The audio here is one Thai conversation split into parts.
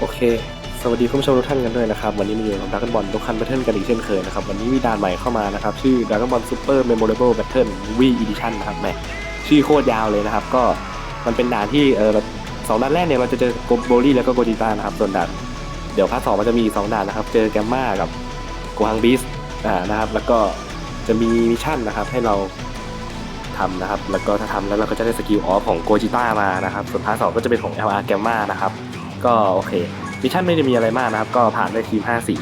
โอเค สวัสดีคุณผู้ชมทุกท่านกันด้วยนะครับ วันนี้มาอยู่กับด r a ก้ o n บอลทุกคันแบทเทิลกันอีกเช่นเคยนะครับ วันนี้มีด่านใหม่เข้ามานะครับ ชื่อ Dragon Ball Super Memorable Battle V Edition นนะครับแหมชื่อโคตรยาวเลยนะครับ ก็มันเป็นด่านที่เออสองด่านแรกเนี่ยเราจะเจอโกโบลี่แล้วก็โกจิต้านะครับ ส่วนด่าน เดี๋ยวพาร์ทสองมันจะมีสองด่านนะครับ เจอแกมมากับโกฮังบีสอ่านะครับ แล้วก็จะมีมิชชั่นนะครับให้เราทำนะครับ แล้วก็ถ้าทำแล้วเราก็จะได้สกิลออฟของโกจิต้ามานะครับ ส่วนพาร์ทสองก็จะเป็นของ LR แกมมานะครับ ก็โอเคมิชชั่นไม่ได้มีอะไรมากนะครับ ก็ผ่านได้ทีม5สี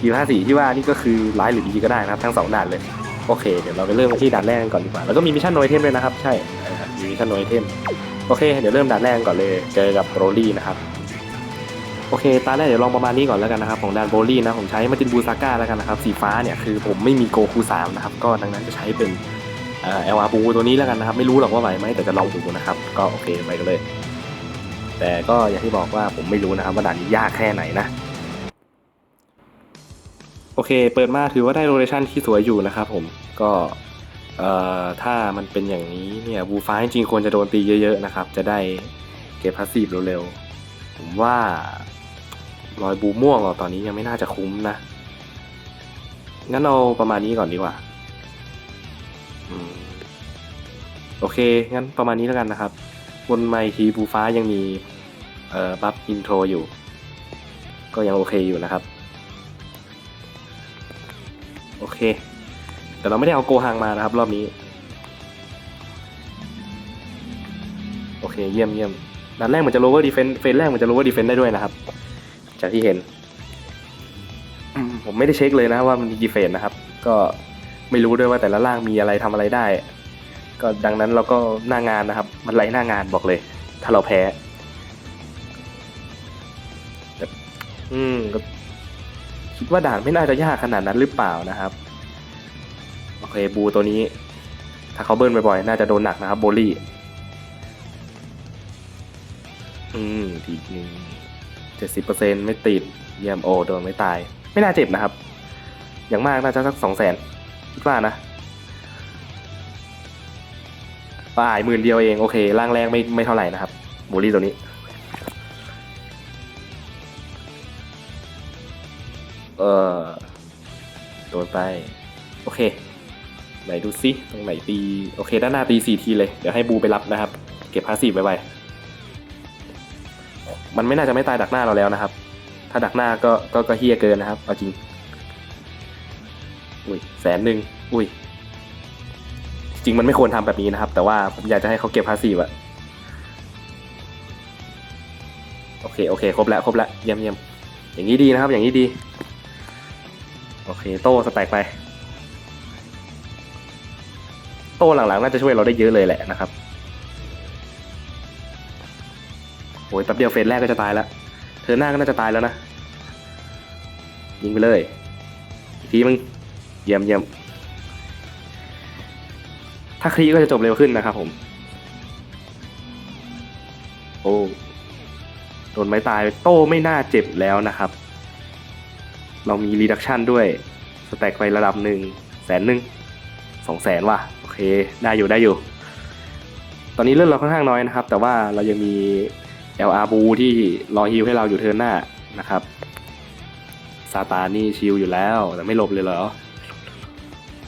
ทีม5สีที่ว่านี่ก็คือร้ายหรือดีก็ได้นะครับ ทั้ง2ด่านเลย โอเค เดี๋ยวเราไปเริ่มที่ด่านแรกกันก่อนดีกว่า แล้วก็มีมิชชั่นโนไอเทมด้วยนะครับ ใช่มีมิชชั่นโนไอเทมโอเค เดี๋ยวเริ่มด่านแรกก่อนเลย เจอกับโรลี่นะครับโอเค ตาแรกเดี๋ยวลองประมาณนี้ก่อนแล้วกันนะครับ ของด่านโรลี่นะ ผมใช้มาจินบูซาก้าแล้วกันนะครับ สีฟ้าเนี่ยคือผมไม่มีโกคู3นะครับ ก็ดังนั้นจะใช้เป็นเอ่อลอาบูตัวนี้แล้วกันนะครับ ไม่รู้หรอกว่าไหวไหมแต่จะลองดูนะครับ ก็โอเคไปกันเลย แต่ก็อย่างที่บอกว่าผมไม่รู้นะครับว่าด่านนี้ยากแค่ไหนนะโอเค เปิดมาถือว่าได้โรเลชันที่สวยอยู่นะครับผมก็เอ่อถ้ามันเป็นอย่างนี้เนี่ยบูฟ้าจริงๆควรจะโดนตีเยอะๆนะครับ จะได้เก็บพาสซีฟเร็วๆผมว่ารอยบูม่วงเราตอนนี้ยังไม่น่าจะคุ้มนะ งั้นเอาประมาณนี้ก่อนดีกว่าอโอเค งั้นประมาณนี้แล้วกันนะครับ บนไมค์ทีบูฟ้ายังมีเอ่อบัฟอินโทรอยู่ ก็ยังโอเคอยู่นะครับ โอเค แต่เราไม่ได้เอาโกฮังมานะครับ รอบนี้ โอเคเยี่ยมเยี่ยมด้านแรกเหมือนจะ lower defense เฟสแรกเหมือนจะ lower defense ได้ด้วยนะครับ จากที่เห็น ผมไม่ได้เช็คเลยนะว่ามันมีกี่เฟสนะครับ ก็ไม่รู้ด้วยว่าแต่ละร่างมีอะไรทำอะไรได้ ก็ดังนั้นเราก็หน้างานนะครับ มันไรหน้างานบอกเลย ถ้าเราแพ้อืมก็คิดว่าด่านไม่น่าจะยากขนาดนั้นหรือเปล่านะครับ โอเคบูตัวนี้ ถ้าเขาเบิร์นบ่อยๆ น่าจะโดนหนักนะครับ โบลี่ อืมทีหนึ่งเจ็ดสิบเปอร์เซ็นไม่ติด เยี่ยมโอโดนไม่ตาย ไม่น่าเจ็บนะครับ อย่างมากน่าจะสักสองแสนคิดว่านะ ป่ายหมื่นเดียวเองโอเคร่างแรกไม่ไม่เท่าไหร่นะครับบูลลี่ตัวนี้ เออโดนไป โอเค ไหนดูซิตรงไหนตี โอเค ด้านหน้าตีสี่ทีเลย เดี๋ยวให้บูไปรับนะครับ เก็บพาสซีฟไว้ไวมันไม่น่าจะไม่ตายดักหน้าเราแล้วนะครับ ถ้าดักหน้าก็ก็ก็เฮี้ยเกินนะครับเอาจริง อุ้ยแสนหนึ่งอุ้ย จริงมันไม่ควรทำแบบนี้นะครับ แต่ว่าผมอยากจะให้เขาเก็บภาษีอะโอเคโอเคครบแล้วครบแล้วเยี่ยมเยี่ยมอย่างนี้ดีนะครับ อย่างนี้ดี โอเค โต้สแต็กไป โต้หลังๆน่าจะช่วยเราได้เยอะเลยแหละนะครับโอ้ยแป๊บเดียวเฟสแรกก็จะตายแล้วเธอหน้าก็น่าจะตายแล้วนะยิงไปเลยอีกทีมึงเยี่ยมเยี่ยม ถ้าคลีก็จะจบเร็วขึ้นนะครับผม โอ้โดนไม้ตายโต้ไม่น่าเจ็บแล้วนะครับ เรามีรีดักชันด้วย สแต็กไประดับหนึ่งแสนหนึ่งสองแสนว่ะ โอเค ได้อยู่ได้อยู่ ตอนนี้เลือดเราค่อนข้างน้อยนะครับ แต่ว่าเรายังมี LR บูที่รอฮิลให้เราอยู่เทิร์นหน้านะครับซาตานนี่ชิลอยู่แล้ว แต่ไม่หลบเลยเหรอ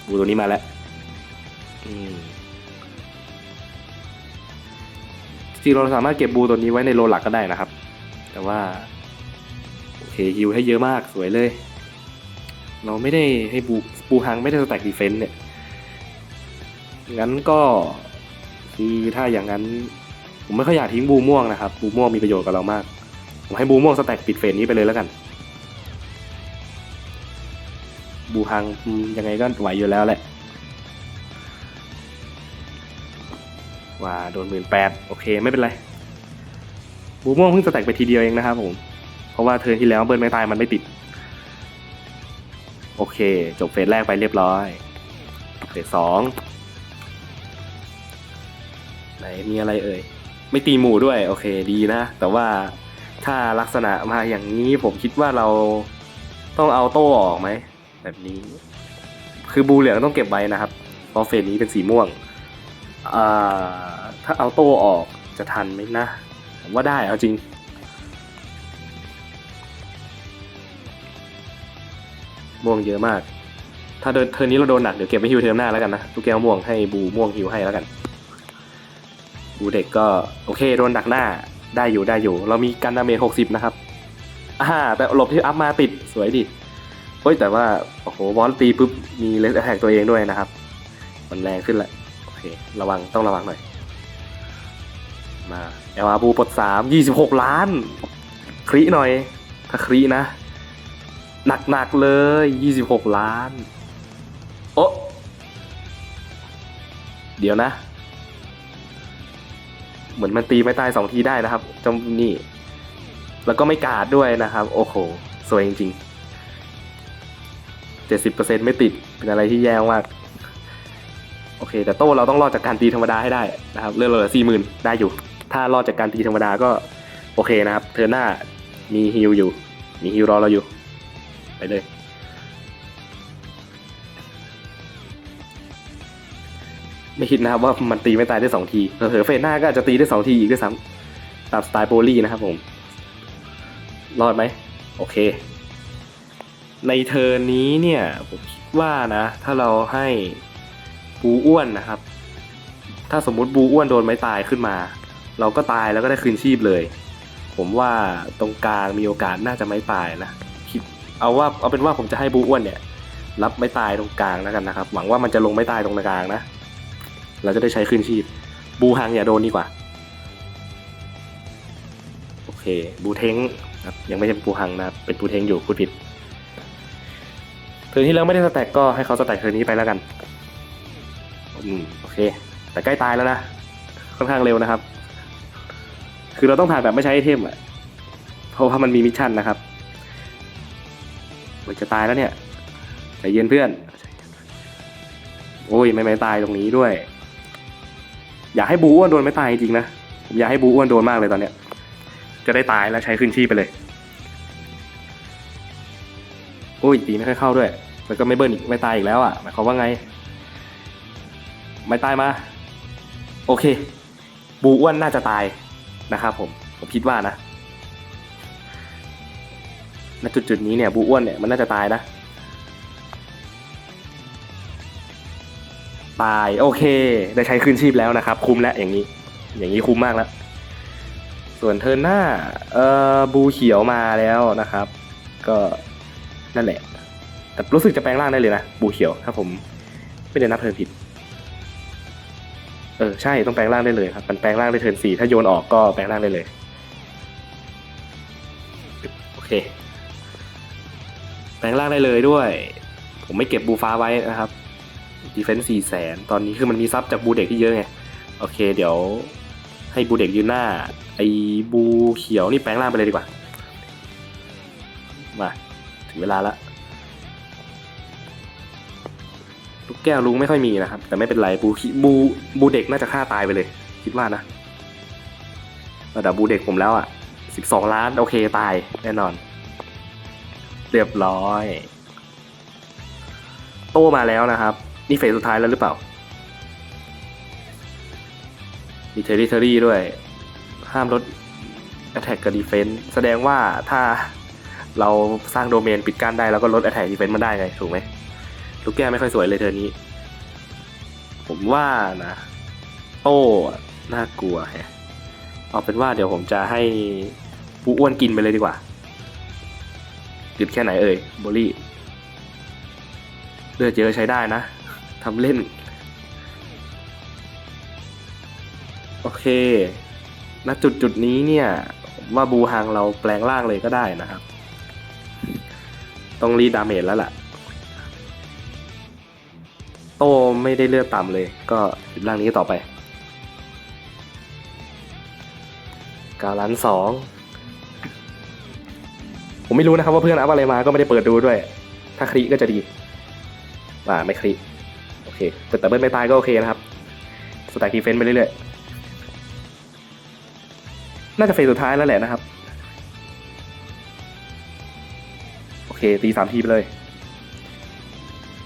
บูตัวนี้มาแล้วอืม จริงเราสามารถเก็บบูตัวนี้ไว้ในโลหลักก็ได้นะครับ แต่ว่า โอเคฮิวให้เยอะมากสวยเลย เราไม่ได้ให้บูบูฮังไม่ได้สแต็กดีเฟนต์เนี่ย งั้นก็คือถ้าอย่างนั้น ผมไม่ค่อยอยากทิ้งบูม่วงนะครับ บูม่วงมีประโยชน์กับเรามาก ผมให้บูม่วงสแต็กปิดเฟสนี้ไปเลยแล้วกัน บูฮังยังไงก็ไหวอยู่แล้วแหละ ว่าโดนหมื่นแปดโอเคไม่เป็นไรบูม่วงเพิ่งสแตกไปทีเดียวเองนะครับผม เพราะว่าเทิร์นที่แล้วเบิร์นไม่ตายมันไม่ติด โอเค จบเฟสแรกไปเรียบร้อย เฟสสองไหนมีอะไรเอ่ย ไม่ตีหมู่ด้วย โอเคดีนะ แต่ว่าถ้าลักษณะมาอย่างนี้ผมคิดว่าเราต้องเอาโต้ออกไหม แบบนี้ คือบูเหลืองต้องเก็บไว้นะครับ เพราะเฟสนี้เป็นสีม่วง ถ้าเอาโต้ออกจะทันไหมนะว่าได้เอาจริง ม่วงเยอะมาก ถ้าเดินเทอร์นี้เราโดนหนัก เดี๋ยวเก็บไว้ฮิวเทอมหน้าแล้วกันนะทุกแก้วม่วงให้บูม่วงฮิวให้แล้วกัน บูเด็กก็โอเคโดนหนักหน้าได้อยู่ได้อยู่ เรามีกันดาเมจหกสิบนะครับอ่าแต่หลบที่อัพมาติดสวยดิโอ้ยแต่ว่า โอ้โหวอลตีปุ๊บมีเลสแท็กตัวเองด้วยนะครับ มันแรงขึ้นแหละ เค ระวังต้องระวังหน่อย มาเอลอาบูปดสามยี่สิบหกล้าน ครีหน่อย ถ้าครีนะ หนักๆเลยยี่สิบหกล้าน โอะเดี๋ยวนะ เหมือนมันตีไม่ตายสองทีได้นะครับจงนี่ แล้วก็ไม่กาดด้วยนะครับ โอ้โห สวยจริงๆเจ็ดสิบเปอร์เซ็นไม่ติด เป็นอะไรที่แย่มาก โอเค แต่โต้เราต้องรอดจากการตีธรรมดาให้ได้นะครับเรื่องเราสี่หมื่นได้อยู่ ถ้ารอดจากการตีธรรมดาก็โอเคนะครับ เธอหน้ามีฮิลอยู่ มีฮิลรอเราอยู่ ไปเลย ไม่คิดนะครับว่ามันตีไม่ตายได้สองทีเผลอเฟสหน้าก็อาจจะตีได้สองทีอีกด้วยซ้ำตามสไตล์โบลี่นะครับผม รอดไหม โอเค ในเทอร์นี้เนี่ย ผมคิดว่านะ ถ้าเราให้ บูอ้วนนะครับ ถ้าสมมุติบูอ้วนโดนไม้ตายขึ้นมา เราก็ตายแล้วก็ได้คืนชีพเลย ผมว่าตรงกลางมีโอกาสน่าจะไม่ตายนะคิดเอาว่าเอาเป็นว่าผมจะให้บูอ้วนเนี่ย รับไม่ตายตรงกลางแล้วกันนะครับ หวังว่ามันจะลงไม่ตายตรงกลางนะเราจะได้ใช้คืนชีพ บูฮังอย่าโดนดีกว่าโอเค บูเทงครับยังไม่ใช่บูฮังนะเป็นบูเทงอยู่พูดผิดเทอร์นที่แล้วไม่ได้สแต็กก็ให้เขาสแต็กเทอร์นนี้ไปแล้วกัน อืมโอเค แต่ใกล้ตายแล้วนะ ค่อนข้างเร็วนะครับ คือเราต้องผ่านแบบไม่ใช้ไอเทมอะเพราะว่ามันมีมิชชั่นนะครับมันจะตายแล้วเนี่ยใจเย็นเพื่อน โอ้ยไม่ไม่ตายตรงนี้ด้วย อยากให้บูอ้วนโดนไม่ตายจริงนะ ผมอยากให้บูอ้วนโดนมากเลยตอนเนี้ย จะได้ตายแล้วใช้ขึ้นชีพไปเลย โอ้ยตีไม่ค่อยเข้าด้วย แล้วก็ไม่เบิ้ลอีกไม่ตายอีกแล้วอะ หมายความว่าไง ไม่ตายมา โอเค บูอ้วนน่าจะตายนะครับผม ผมคิดว่านะณจุดจุดนี้เนี่ยบูอ้วนเนี่ยมันน่าจะตายนะ ตายโอเค ได้ใช้คืนชีพแล้วนะครับ คุ้มแล้วอย่างนี้ อย่างนี้คุ้มมากแล้ว ส่วนเทินหน้าเอ่อบูเขียวมาแล้วนะครับ ก็นั่นแหละ แต่รู้สึกจะแปลงร่างได้เลยนะบูเขียวถ้าผมไม่ได้นับเทินผิด เออใช่ต้องแปลงร่างได้เลยครับ มันแปลงร่างได้เทิร์นสี่ถ้าโยนออกก็แปลงร่างได้เลย โอเค แปลงร่างได้เลยด้วย ผมไม่เก็บบูฟ้าไว้นะครับดีเฟนซ์สี่แสนตอนนี้คือมันมีซับจากบูเด็กที่เยอะไง โอเค เดี๋ยวให้บูเด็กยืนหน้า ไอ้บูเขียวนี่แปลงร่างไปเลยดีกว่า มา ถึงเวลาละ ลูกแก้วลุงไม่ค่อยมีนะครับ แต่ไม่เป็นไรบูบูบูเด็กน่าจะฆ่าตายไปเลย คิดว่านะระดับบูเด็กผมแล้วอะสิบสองล้านโอเคตายแน่นอน เรียบร้อย โตมาแล้วนะครับ นี่เฟสสุดท้ายแล้วหรือเปล่า มีเทอรี่เทอรี่ด้วย ห้ามลด Attack กับ Defense แสดงว่าถ้าเราสร้างโดเมนปิดกั้นได้ แล้วก็ลด Attack Defense มันได้ไง ถูกไหม ลูกแก้ไม่ค่อยสวยเลยเธอนี้ ผมว่านะโต้น่ากลัวแฮะเอาเป็นว่าเดี๋ยวผมจะให้ปูอ้วนกินไปเลยดีกว่ากินแค่ไหนเอ่ยโบลี่เลือดเยอะใช้ได้นะทำเล่น โอเคณจุดจุดนี้เนี่ย ว่าบูฮังเราแปลงร่างเลยก็ได้นะครับ ต้องรีดดาเมจแล้วล่ะ โตไม่ได้เลือดต่ำเลย ก็ร่างนี้ต่อไปกาล้านสองผมไม่รู้นะครับว่าเพื่อนอัพอะไรมาก็ไม่ได้เปิดดูด้วย ถ้าคลิก็จะดีว่าไม่คลิโอเค แต่แต่เบิ้ลไม่ตายก็โอเคนะครับสแต็กดีเฟนต์ไปเรื่อยๆ น่าจะเฟสสุดท้ายแล้วแหละนะครับ โอเค ตีสามทีไปเลย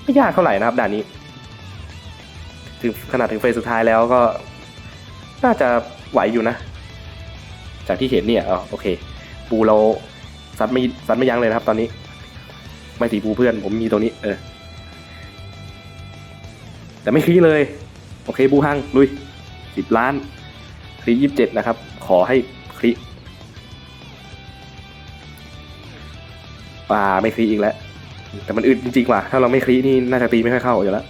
ไม่ยากเท่าไหร่นะครับด่านนี้ ถึงขนาดถึงเฟสสุดท้ายแล้วก็ น่าจะไหวอยู่นะ จากที่เห็นเนี่ยอ๋อโอเค ปูเราซัดไม่ซัดไม่ยั้งเลยนะครับ ตอนนี้ ไม่สีบูเพื่อนผมมีตัวนี้ เออ แต่ไม่คลีเลย โอเคบูฮังลุยสิบล้านคลียี่สิบเจ็ดนะครับ ขอให้คลีอ่าไม่คลีอีกแล้ว แต่มันอึดจริงๆว่ะถ้าเราไม่คลีนี่น่าจะตีไม่ค่อยเข้าอยู่แล้ว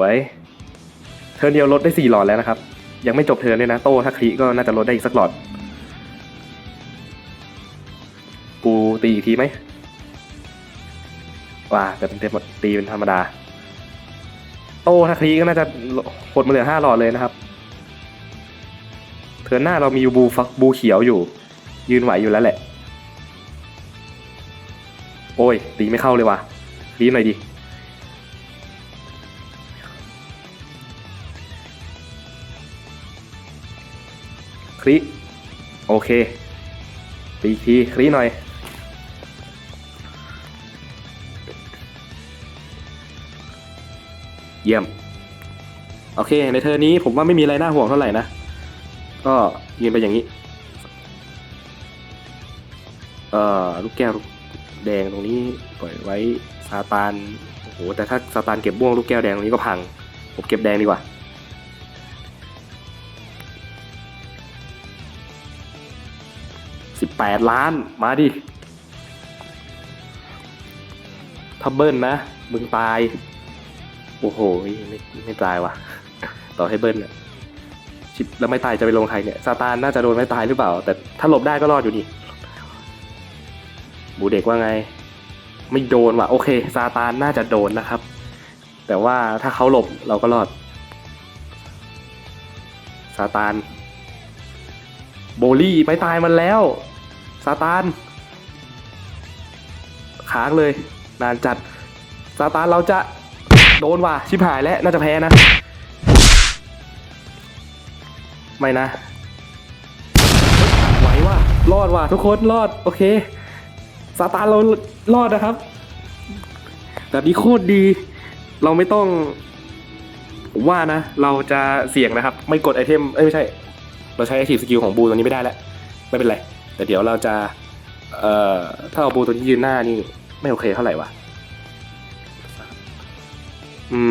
วย เทิร์นเดียวลดได้สี่หลอดแล้วนะครับ ยังไม่จบเทิร์นเลยนะ โต้ถ้าคลีก็น่าจะลดได้อีกสักหลอดปูตีอีกทีไหมว่าแต่เป็นเต็มตีเป็นธรรมดา โต้ถ้าคลีก็น่าจะหดมาเหลือห้าหลอดเลยนะครับ เทิร์นหน้าเรามีบูฟักบูเขียวอยู่ ยืนไหวอยู่แล้วแหละ โอ้ย ตีไม่เข้าเลยว่ะคลีหน่อยดิ คลิโอเคตีทีคลิหน่อย เยี่ยม โอเค ในเทอร์นี้ผมว่าไม่มีอะไรน่าห่วงเท่าไหร่นะ ก็ยืนไปอย่างนี้ เอ่อ ลูกแก้วแดงตรงนี้ปล่อยไว้ซาตานโอ้โห แต่ถ้าซาตานเก็บบ้วงลูกแก้วแดงตรงนี้ก็พัง ผมเก็บแดงดีกว่า สิบแปดล้าน มาดิถ้าเบิ้ลนะ มึงตาย โอ้โห ไม่ไม่ตายว่ะ ต่อให้เบิ้ลเนี่ยชิบแล้วไม่ตายจะไปลงใครเนี่ยซาตานน่าจะโดนไม่ตายหรือเปล่า แต่ถ้าหลบได้ก็รอดอยู่นี่บูเด็กว่าไง ไม่โดนว่ะ โอเคซาตานน่าจะโดนนะครับ แต่ว่าถ้าเขาหลบเราก็รอดซาตาน โบลี่ไปตายมันแล้ว ซาตานค้างเลย นานจัดซาตานเราจะโดนว่ะชิบหายแล้วน่าจะแพ้นะ ไม่นะไหวว่ะรอดว่ะทุกคนรอดโอเคซาตานเรารอดนะครับ แบบนี้โคตรดี เราไม่ต้องผมว่านะ เราจะเสี่ยงนะครับ ไม่กดไอเทม เอ้ยไม่ใช่ เราใช้ active skill ของบูตัวนี้ไม่ได้แล้ว ไม่เป็นไร แต่เดี๋ยวเราจะเอ่อถ้าเอาบูตัวที่ยืนหน้านี่ไม่โอเคเท่าไหร่วะอื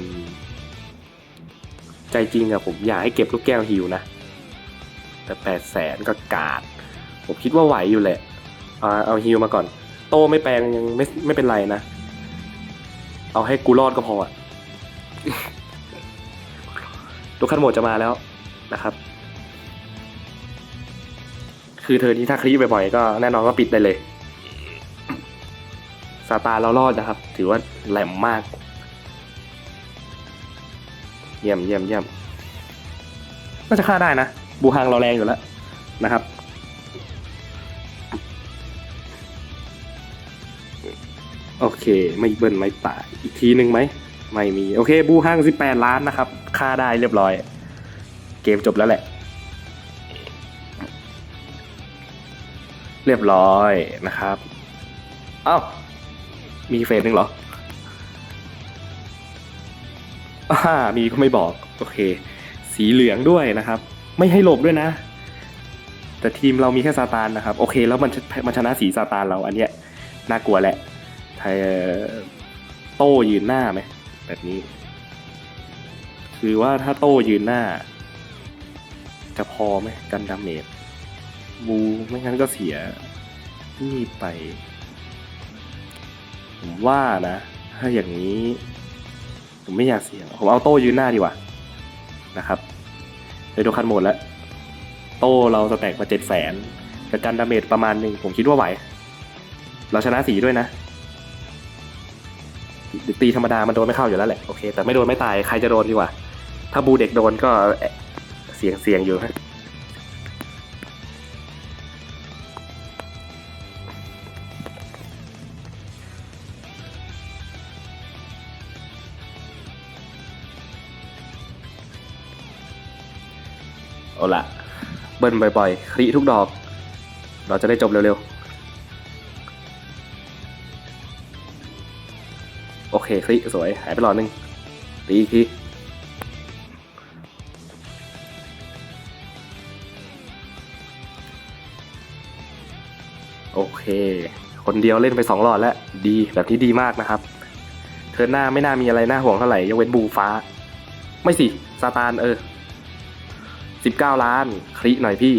ม ใจจริงอะผมอยากให้เก็บลูกแก้วฮิวนะ แต่แปดแสนก็กาด ผมคิดว่าไหวอยู่แหละ เอาเอาฮิวมาก่อน โตไม่แปลงยังไม่ไม่เป็นไรนะ เอาให้กูรอดก็พออะทุกขั้นโหมดจะมาแล้วนะครับ คือเธอนี้ถ้าคลีบ่อยๆก็แน่นอนว่าปิดได้เลยซาตานเรารอดนะครับ ถือว่าแหลมมาก เยี่ยมเยี่ยมเยี่ยมน่าจะฆ่าได้นะ บูฮังเราแรงอยู่แล้วนะครับ โอเค ไม่เบิ้ลไม่ตายอีกทีหนึ่งไหม ไม่มี โอเค บูฮังสิบแปดล้านนะครับ ฆ่าได้เรียบร้อย เกมจบแล้วแหละ เรียบร้อยนะครับ เอ้า มีเฟสหนึ่งเหรออ่ามีก็ไม่บอก โอเค สีเหลืองด้วยนะครับ ไม่ให้หลบด้วยนะ แต่ทีมเรามีแค่ซาตานนะครับ โอเค แล้วมันมันชนะสีซาตานเราอันเนี้ยน่ากลัวแหละไทยโต้ยืนหน้าไหมแบบนี้ คือว่าถ้าโต้ยืนหน้า จะพอไหมกันดาเมจ บูไม่งั้นก็เสียนี่ไป ผมว่านะ ถ้าอย่างนี้ ผมไม่อยากเสี่ยง ผมเอาโต้ยืนหน้าดีกว่านะครับเดี๋ยวดูคันหมดแล้ว โต้เราสแต็กมาเจ็ดแสนกับกันดาเมจประมาณหนึ่งผมคิดว่าไหว เราชนะสีด้วยนะตีธรรมดามันโดนไม่เข้าอยู่แล้วแหละโอเคแต่ไม่โดนไม่ตายใครจะโดนดีกว่า ถ้าบูเด็กโดนก็เสียงเสียงอยู่ ละเบิ้ลบ่อยๆคริทุกดอก เราจะได้จบเร็วๆ โอเคคริสวย หายไปหลอดนึง ตีอีกทีโอเค คนเดียวเล่นไป 2 หลอดแล้ว ดีแบบนี้ดีมากนะครับ เธอหน้าไม่น่ามีอะไรน่าห่วงเท่าไหร่ยกเว้นบูฟ้า ไม่สิซาตานเออ สิบเก้าล้านคลิหน่อยพี่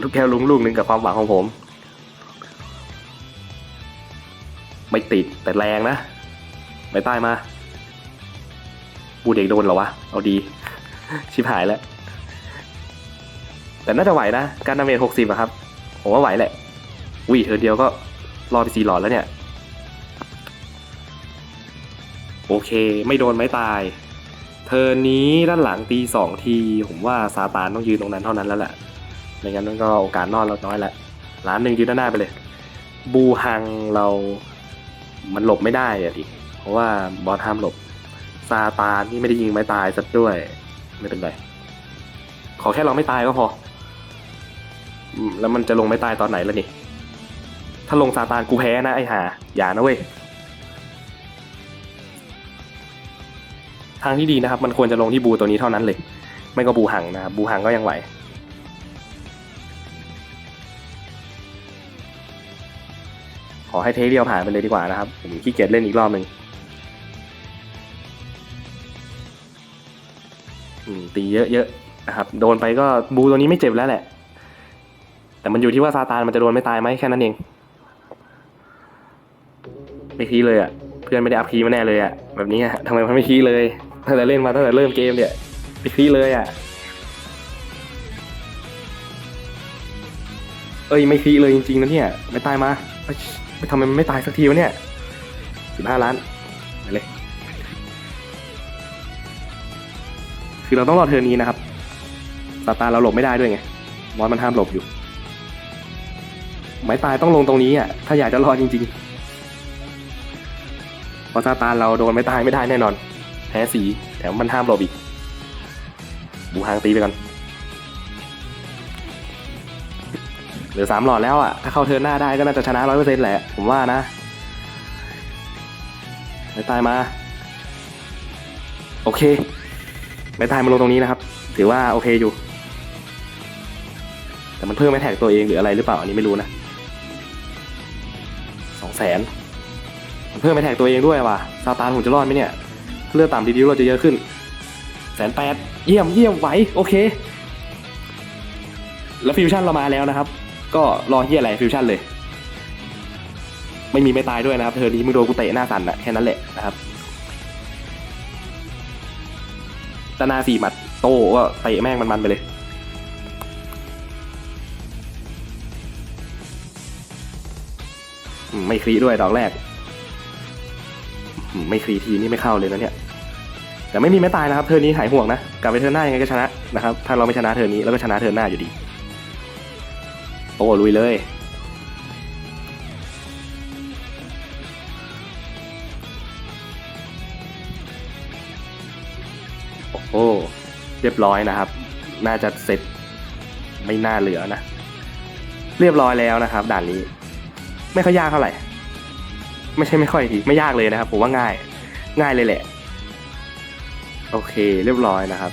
ลูกแก้วลุงลูกนึงกับความหวังของผม ไม่ติดแต่แรงนะไม่ใต้มา บูเด็กโดนเหรอวะ เอาดี ชิบหายแล้ว แต่น่าจะไหวนะ การดาเมจหกสิบอะครับ ผมว่าไหวแหละวิเธอเดียวก็รอไปสี่หลอดแล้วเนี่ย โอเค ไม่โดนไม่ตาย เธอนี้ด้านหลังตีสองที ผมว่าซาตานต้องยืนตรงนั้นเท่านั้นแล้วแหละไม่งั้นมันก็โอกาสรอดเราน้อยแหละล้านหนึ่งยืนด้านหน้าไปเลย บูฮังเรามันหลบไม่ได้อะดิเพราะว่าบอสห้ามหลบซาตานนี่ไม่ได้ยิงไม่ตายสักด้วย ไม่เป็นไรขอแค่เราไม่ตายก็พอ แล้วมันจะลงไม่ตายตอนไหนแล้วนี่ ถ้าลงซาตานกูแพ้นะไอ้ห่าอย่านะเว้ย ทางที่ดีนะครับ มันควรจะลงที่บูตัวนี้เท่านั้นเลย ไม่ก็บูหังนะครับบูหังก็ยังไหวขอให้เทคเดียวผ่านไปเลยดีกว่านะครับ ผมขี้เกียจเล่นอีกรอบหนึ่งตีเยอะๆนะครับ โดนไปก็บูตัวนี้ไม่เจ็บแล้วแหละ แต่มันอยู่ที่ว่าซาตานมันจะโดนไม่ตายไหมแค่นั้นเองไม่คีเลยอะ เพื่อนไม่ได้อัพคีมาแน่เลยอะ แบบนี้อะทำไมมันไม่คีเลย ตั้งแต่เล่นมาตั้งแต่เริ่มเกมเนี่ยไม่คีเลยอะ เอ้ยไม่คีเลยจริงๆนะเนี่ย ไม่ตายมาไม่ทำไมมันไม่ตายสักทีวะเนี่ยสิบห้าล้านไปเลย คือเราต้องรอเทอนี้นะครับซาตานเราหลบไม่ได้ด้วยไงมอสมันห้ามหลบอยู่ไม้ตายต้องลงตรงนี้อะ ถ้าอยากจะรอดจริงๆเพราะซาตานเราโดนไม้ตายไม่ได้แน่นอน แพ้สีแถมมันห้ามหลบอีก บูฮางตีไปก่อน เหลือสามหลอดแล้วอะ ถ้าเข้าเทิร์นหน้าได้ก็น่าจะชนะร้อยเปอร์เซ็นต์แหละ ผมว่านะไม้ตายมา โอเค ไม้ตายมาลงตรงนี้นะครับ ถือว่าโอเคอยู่ แต่มันเพิ่มไม่แท็กตัวเองหรืออะไรหรือเปล่าอันนี้ไม่รู้นะสองแสนมันเพิ่มไม่แท็กตัวเองด้วยว่ะซาตานผมจะรอดไหมเนี่ย เลือดต่ำดีๆเราจะเยอะขึ้นแสนแปดเยี่ยมเยี่ยมไหวโอเค แล้วฟิวชั่นเรามาแล้วนะครับ ก็รอเฮียอะไรฟิวชั่นเลย ไม่มีไม่ตายด้วยนะครับเธอนี้มึงโดนกูเตะหน้าสั่นอะแค่นั้นแหละนะครับตนาสี่หมัดโต้ก็เตะแม่งมันๆไปเลยไม่คลีด้วยดอกแรก ไม่คลีทีนี่ไม่เข้าเลยนะเนี่ย แต่ไม่มีไม่ตายนะครับเทอร์นี้หายห่วงนะ กลับไปเทอร์หน้ายังไงก็ชนะนะครับ ถ้าเราไม่ชนะเทอร์นี้แล้วก็ชนะเทอร์หน้าอยู่ดี โอ้ลุยเลย โอ้เรียบร้อยนะครับ น่าจะเสร็จไม่น่าเหลือนะ เรียบร้อยแล้วนะครับ ด่านนี้ ไม่ค่อยยากเท่าไหร่ ไม่ใช่ไม่ค่อยทีไม่ยากเลยนะครับ ผมว่าง่าย ง่ายเลยแหละ โอเค เรียบร้อยนะครับ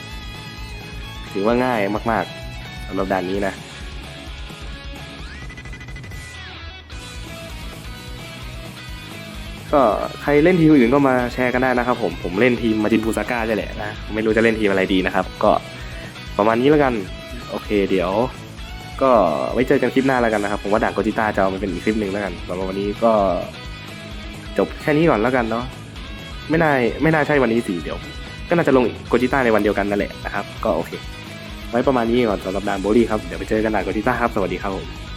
ถือว่าง่ายมากๆสำหรับด่านนี้นะก็ใครเล่นทีมอื่นก็มาแชร์กันได้นะครับ ผมผมเล่นทีมมาจินบูซาก้าได้แหละนะไม่รู้จะเล่นทีมอะไรดีนะครับ ก็ประมาณนี้แล้วกัน โอเค เดี๋ยว ก็ไว้เจอกันคลิปหน้าแล้วกันนะครับ ผมว่าด่านโกจิต้าจะเอามาเป็นอีกคลิปหนึ่งแล้วกันสำหรับวันนี้ก็ จบแค่นี้ก่อนแล้วกันเนาะไม่น่าไม่น่าใช่วันนี้สิเดี๋ยว ก็น่าจะลงโกจิต้าในวันเดียวกันนั่นแหละนะครับ ก็โอเค ไว้ประมาณนี้ก่อนสำหรับดานโบลี่ครับ เดี๋ยวไปเจอกันดานโกจิต้าครับ สวัสดีครับผม